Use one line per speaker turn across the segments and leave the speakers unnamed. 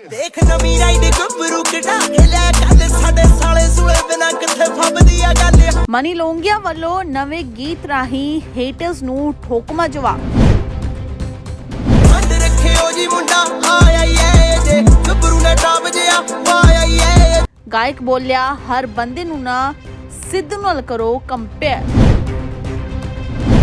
ਦੇਖ ਨਵੀਂ ਰਾਈਡ ਗੱਭਰੂ ਕਢਾ ਕੇ ਲੈ ਕੱਲ। ਸਾਡੇ ਸਾਲੇ ਸੂਏ ਬਿਨਾ ਕਿੱਥੇ ਫੱਬਦੀ ਆ। ਗੱਲ
ਮਨੀ ਲੋਂਗੀਆ ਵੱਲੋਂ ਨਵੇਂ ਗੀਤ ਰਾਹੀਂ ਹੇਟਰਸ ਨੂੰ ਠੋਕਮਾ ਜਵਾਬ।
ਵੰਡ ਰੱਖਿਓ ਜੀ ਮੁੰਡਾ ਆਇਆ ਏ ਜੇ। ਗੱਭਰੂ ਨੇ ਟਾਪ ਜਿਆ ਪਾਇਆ ਏ
ਗਾਇਕ ਬੋਲਿਆ ਹਰ ਬੰਦੇ ਨੂੰ ਨਾ ਸਿੱਧ ਨਾਲ ਕਰੋ ਕੰਪੇਅਰ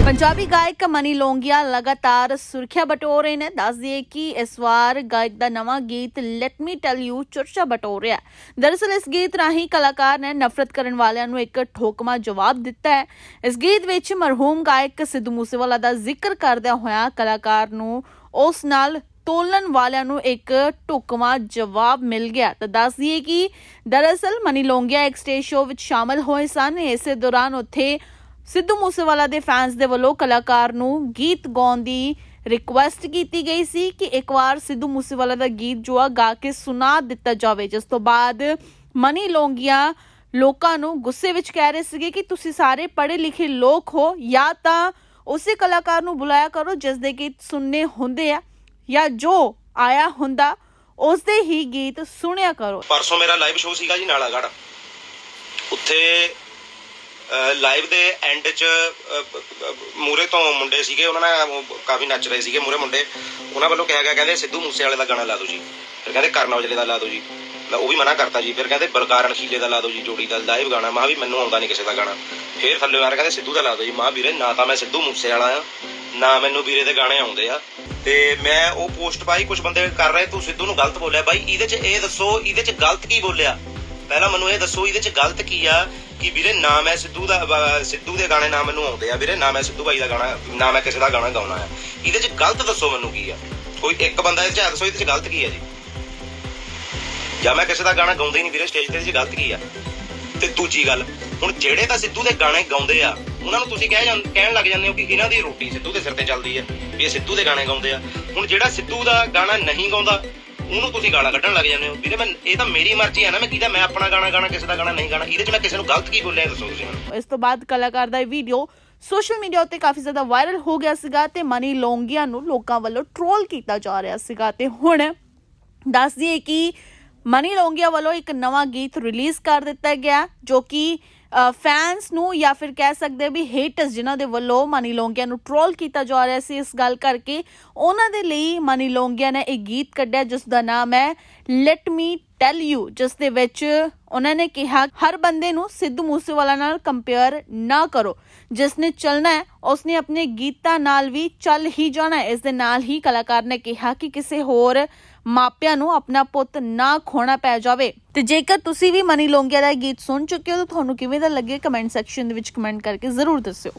ਪੰਜਾਬੀ ਗਾਇਕ ਮਨੀ ਲੋਂਗੀਆ ਲਗਾਤਾਰ ਸੁਰਖੀਆਂ ਬਟੋਰ ਰਹੇ ਨੇ। ਦੱਸ ਦਈਏ ਕਿ ਇਸ ਵਾਰ ਗਾਇਕ ਦਾ ਨਵਾਂ ਗੀਤ ਲੈਟ ਮੀ ਟੈਲ ਯੂ ਚਰਚਾ ਬਟੋਰ ਰਿਹਾ ਦਰਅਸਲ ਇਸ ਗੀਤ ਰਾਹੀਂ ਕਲਾਕਾਰ ਨੇ ਨਫ਼ਰਤ ਕਰਨ ਵਾਲਿਆਂ ਨੂੰ ਇੱਕ ਠੋਕਮਾ ਜਵਾਬ ਦਿੱਤਾ ਹੈ। ਇਸ ਗੀਤ ਵਿੱਚ ਮਰਹੂਮ ਗਾਇਕ ਸਿੱਧੂ ਮੂਸੇਵਾਲਾ ਦਾ ਜ਼ਿਕਰ ਕਰਦਿਆਂ ਹੋਇਆ ਕਲਾਕਾਰ ਨੂੰ ਉਸ ਨਾਲ ਤੋਲਣ ਵਾਲਿਆਂ ਨੂੰ ਇੱਕ ਢੁਕਵਾਂ ਜਵਾਬ ਮਿਲ ਗਿਆ। ਤਾਂ ਦੱਸ ਦਈਏ ਕਿ ਦਰਅਸਲ ਮਨੀ ਲੋਂਗੀਆ ਇੱਕ ਸਟੇਜ ਸ਼ੋਅ ਵਿੱਚ ਸ਼ਾਮਲ ਹੋਏ ਸਨ। ਇਸੇ ਦੌਰਾਨ ਉੱਥੇ ਸਿੱਧੂ ਮੂਸੇਵਾਲਾ ਦੇ ਫੈਨਸ ਦੇ ਵੱਲੋਂ ਕਲਾਕਾਰ ਨੂੰ ਗੀਤ ਗਾਉਣ ਦੀ ਰਿਕੁਐਸਟ ਕੀਤੀ ਗਈ ਸੀ ਕਿ ਇੱਕ ਵਾਰ ਸਿੱਧੂ ਮੂਸੇਵਾਲਾ ਦਾ ਗੀਤ ਜੋ ਆ ਗਾ ਕੇ ਸੁਣਾ ਦਿੱਤਾ ਜਾਵੇ, ਜਿਸ ਤੋਂ ਬਾਅਦ ਮਨੀ ਲੋਂਗੀਆ ਲੋਕਾਂ ਨੂੰ ਗੁੱਸੇ ਵਿੱਚ ਕਹਿ ਰਹੇ ਸੀਗੇ ਕਿ ਤੁਸੀਂ ਸਾਰੇ ਪੜ੍ਹੇ ਲਿਖੇ ਲੋਕ ਹੋ, ਜਾਂ ਤਾਂ ਉਸੇ ਕਲਾਕਾਰ ਨੂੰ ਬੁਲਾਇਆ ਕਰੋ ਜਿਸ ਦੇ ਗੀਤ ਸੁਣਨੇ ਹੁੰਦੇ ਆ, ਜਾਂ ਜੋ ਆਇਆ ਹੁੰਦਾ, ਉਸ ਦੇ ਹੀ ਗੀਤ ਸੁਣਿਆ ਕਰੋ।
ਪਰਸੋਂ ਮੇਰਾ ਲਾਈਵ ਸ਼ੋਅ ਸੀਗਾ ਜੀ ਨਾਲਾਗੜ੍ਹ। ਉੱਥੇ ਲਾਈਵ ਦੇ ਐਂਡ 'ਚ ਮੂਰੇ ਤੋਂ ਮੁੰਡੇ ਸੀਗੇ, ਉਹਨਾਂ ਨੇ ਕਾਫੀ ਨੱਚ ਰਹੇ ਸੀਗੇ ਮੂਰੇ ਮੁੰਡੇ। ਉਹਨਾਂ ਵੱਲੋਂ ਕਿਹਾ ਗਿਆ, ਕਹਿੰਦੇ ਸਿੱਧੂ ਮੂਸੇ ਵਾਲੇ ਦਾ ਗਾਣਾ ਲਾ ਦਿਓ ਜੀ। ਫਿਰ ਕਹਿੰਦੇ ਕਰਨ ਔਜਲੇ ਦਾ ਲਾ ਦਿਓ ਜੀ। ਉਹ ਵੀ ਮਨਾ ਕਰਤਾ ਜੀ। ਫਿਰ ਕਹਿੰਦੇ ਬਲਕਾਰ ਅਣਖੀਲੇ ਦਾ ਲਾ ਦਿਓ ਜੀ, ਜੋੜੀ ਦਾ ਲਾਈਵ ਗਾਣਾ। ਮੈਂ ਵੀ ਮੈਨੂੰ ਆਉਂਦਾ ਨਹੀਂ ਕਿਸੇ ਦਾ ਗਾਣਾ। ਫਿਰ ਥੱਲੇ ਆ ਕਹਿੰਦੇ ਸਿੱਧੂ ਦਾ ਲਾ ਦਿਓ ਜੀ। ਮਾਂ ਵੀਰੇ, ਨਾ ਤਾਂ ਮੈਂ ਸਿੱਧੂ ਮੂਸੇ ਵਾਲਾ ਆ, ਨਾ ਮੈਨੂੰ ਵੀਰੇ ਦੇ ਗਾਣੇ ਆਉਂਦੇ ਆ। ਤੇ ਮੈਂ ਉਹ ਪੋਸਟ ਪਾਈ ਕੁਝ ਬੰਦੇ ਕਰ ਰਹੇ, ਤੂੰ ਸਿੱਧੂ ਨੂੰ ਗਲਤ ਬੋਲਿਆ। ਬਾਈ, ਇਹਦੇ 'ਚ ਇਹ ਦੱਸੋ, ਇਹਦੇ 'ਚ ਗਲਤ ਕੀ ਬੋਲਿਆ? ਪਹਿਲਾਂ ਮੈਨੂੰ ਇਹ ਦੱਸੋ, ਇਹਦੇ 'ਚ ਗਲਤ ਕੀ ਆ? ਕਿ ਵੀਰੇ ਨਾ ਮੈਂ ਸਿੱਧੂ ਦਾ ਸਿੱਧੂ ਦੇ ਗਾਣੇ ਨਾ ਮੈਨੂੰ ਆਉਂਦੇ ਆ ਵੀਰੇ, ਨਾ ਮੈਂ ਸਿੱਧੂ ਬਾਈ ਦਾ ਗਾਣਾ, ਨਾ ਮੈਂ ਕਿਸੇ ਦਾ ਗਾਣਾ ਗਾਉਣਾ ਆ। ਇਹਦੇ 'ਚ ਗਲਤ ਦੱਸੋ ਮੈਨੂੰ ਕੀ ਆ? ਕੋਈ ਇੱਕ ਬੰਦਾ ਇਹ 'ਚ ਦੱਸੋ ਇਹਦੇ 'ਚ ਗਲਤ ਕੀ ਆ ਜੀ? ਜਾਂ ਮੈਂ ਕਿਸੇ ਦਾ ਗਾਣਾ ਗਾਉਂਦਾ ਹੀ ਨਹੀਂ ਵੀਰੇ, ਸਟੇਜ ਤੇ ਇਹਦੇ ਗਲਤ ਕੀ ਆ? ਤੇ ਦੂਜੀ ਗੱਲ, ਹੁਣ ਜਿਹੜੇ ਤਾਂ ਸਿੱਧੂ ਦੇ ਗਾਣੇ ਗਾਉਂਦੇ ਆ, ਉਹਨਾਂ ਨੂੰ ਤੁਸੀਂ ਕਹਿ ਜਾਂ- ਕਹਿਣ ਲੱਗ ਜਾਂਦੇ ਹੋ ਕਿ ਇਹਨਾਂ ਦੀ ਰੋਟੀ ਸਿੱਧੂ ਦੇ ਸਿਰ ਤੇ ਚੱਲਦੀ ਆ, ਵੀ ਇਹ ਸਿੱਧੂ ਦੇ ਗਾਣੇ ਗਾਉਂਦੇ ਆ। ਹੁਣ ਜਿਹੜਾ ਸਿੱਧੂ ਦਾ ਗਾਣਾ ਨਹੀਂ ਗਾਉਂਦਾ ਉਹਨੂੰ ਤੁਸੀਂ ਗਾਲਾਂ ਕੱਢਣ ਲੱਗ ਜਾਂਦੇ ਹੋ। ਵੀਰੇ, ਮੈਂ ਇਹ ਤਾਂ ਮੇਰੀ ਮਰਜ਼ੀ ਆ ਨਾ, ਮੈਂ ਕਿਹਦਾ ਮੈਂ ਆਪਣਾ ਗਾਣਾ ਗਾਣਾ, ਕਿਸੇ ਦਾ ਗਾਣਾ ਨਹੀਂ ਗਾਣਾ, ਇਹਦੇ 'ਚ ਮੈਂ ਕਿਸੇ ਨੂੰ ਗਲਤ ਕੀ ਬੋਲਿਆ ਦੱਸੋ ਤੁਸੀਂ ਮੈਨੂੰ।
ਇਸ ਤੋਂ ਬਾਅਦ ਕਲਾਕਾਰ ਦਾ ਇਹ ਵੀਡੀਓ ਸੋਸ਼ਲ ਮੀਡੀਆ ਉੱਤੇ ਕਾਫੀ ਜ਼ਿਆਦਾ ਵਾਇਰਲ ਹੋ ਗਿਆ ਸੀਗਾ ਤੇ ਮਨੀ ਲੋਂਗੀਆ ਨੂੰ ਲੋਕਾਂ ਵੱਲੋਂ ਟ੍ਰੋਲ ਕੀਤਾ ਜਾ ਰਿਹਾ ਸੀਗਾ ਤੇ ਹੁਣ ਦੱਸ ਦਈਏ ਕਿ ਮਨੀ ਲੋਂਗੀਆ ਵੱਲੋਂ ਇੱਕ ਨਵਾਂ ਗੀਤ ਰਿਲੀਜ਼ ਕਰ ਦਿੱਤਾ ਗਿਆ, ਜੋ ਕਿ ਫੈਨਸ ਨੂੰ ਜਾਂ ਫਿਰ ਕਹਿ ਸਕਦੇ ਵੀ ਹੇਟਰਸ ਜਿਨ੍ਹਾਂ ਦੇ ਵੱਲੋਂ ਮਨੀ ਲੋਂਗੀਆ ਨੂੰ ਟ੍ਰੋਲ ਕੀਤਾ ਜਾ ਰਿਹਾ ਸੀ ਇਸ ਗੱਲ ਕਰਕੇ, ਉਹਨਾਂ ਦੇ ਲਈ ਮਨੀ ਲੋਂਗੀਆ ਨੇ ਇੱਕ ਗੀਤ ਕੱਢਿਆ ਜਿਸ ਦਾ ਨਾਮ ਹੈ ਲੈਟ ਮੀ ਟੈਲ ਯੂ ਜਿਸ ਦੇ ਵਿੱਚ ਉਹਨਾਂ ਨੇ ਕਿਹਾ, ਹਰ ਬੰਦੇ ਨੂੰ ਸਿੱਧੂ ਮੂਸੇਵਾਲਾ ਨਾਲ ਕੰਪੇਅਰ ਨਾ ਕਰੋ। ਜਿਸ ਨੇ ਚੱਲਣਾ ਹੈ ਉਸਨੇ ਆਪਣੇ ਗੀਤਾਂ ਨਾਲ ਵੀ ਚੱਲ ਹੀ ਜਾਣਾ ਇਸ ਦੇ ਨਾਲ ਹੀ ਕਲਾਕਾਰ ਨੇ ਕਿਹਾ ਕਿ ਕਿਸੇ ਹੋਰ ਮਾਪਿਆਂ ਨੂੰ ਆਪਣਾ ਪੁੱਤ ਨਾ ਖੋਣਾ ਪੈ ਜਾਵੇ। ਤੇ ਜੇਕਰ ਤੁਸੀਂ ਵੀ ਮਨੀ ਲੋਂਗੀਆ ਦਾ ਇਹ ਗੀਤ ਸੁਣ ਚੁੱਕੇ ਹੋ, ਤਾਂ ਤੁਹਾਨੂੰ ਕਿਵੇਂ ਦਾ ਲੱਗੇ? ਕਮੈਂਟ ਸੈਕਸ਼ਨ ਦੇ ਵਿੱਚ ਕਮੈਂਟ ਕਰਕੇ ਜ਼ਰੂਰ ਦੱਸਿਓ।